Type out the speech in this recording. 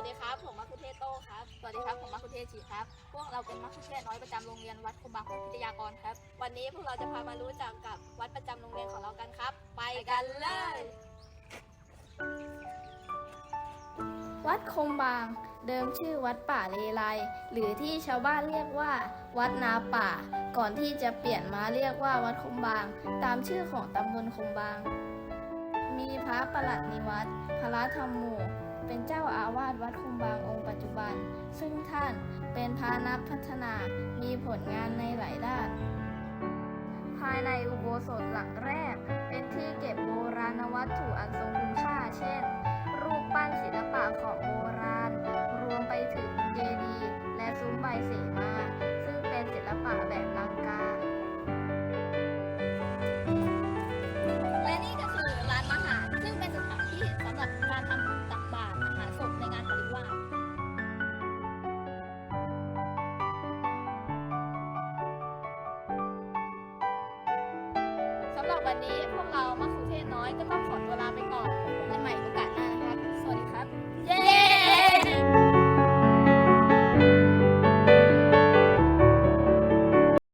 วัสดีครับ ผมมัคคุเทศโต้ครับ สวัสดีครับ ผมมัคคุเทศจีครับ พวกเราเป็นมัคคุเทศน้อยประจำโรงเรียนวัดคมบางพิทยากรครับ วันนี้พวกเราจะพามารู้จักกับวัดประจำโรงเรียนของเรากันครับ ไปกันเลย วัดคมบาง เดิมชื่อวัดป่าเลไลหรือที่ชาวบ้านเรียกว่า วัดนาป่า ก่อนที่จะเปลี่ยนมาเรียกว่าวัดคมบาง ตามชื่อของตำบลคมบาง มีพระประหลัดนิวัตรพระธรรมโม เป็นเจ้าอาวาสวัดคุมบางองค์ปัจจุบัน ซึ่งท่านเป็นพระนักพัฒนามีผลงานในหลายด้าน ภายในอุโบสถหลังแรก เป็นที่เก็บโบราณวัตถุอันทรงคุณค่า เช่น รูปปั้นศิลปะของ หรับวันนี้พวกเรามาสุเทศน้อยก็ต้อง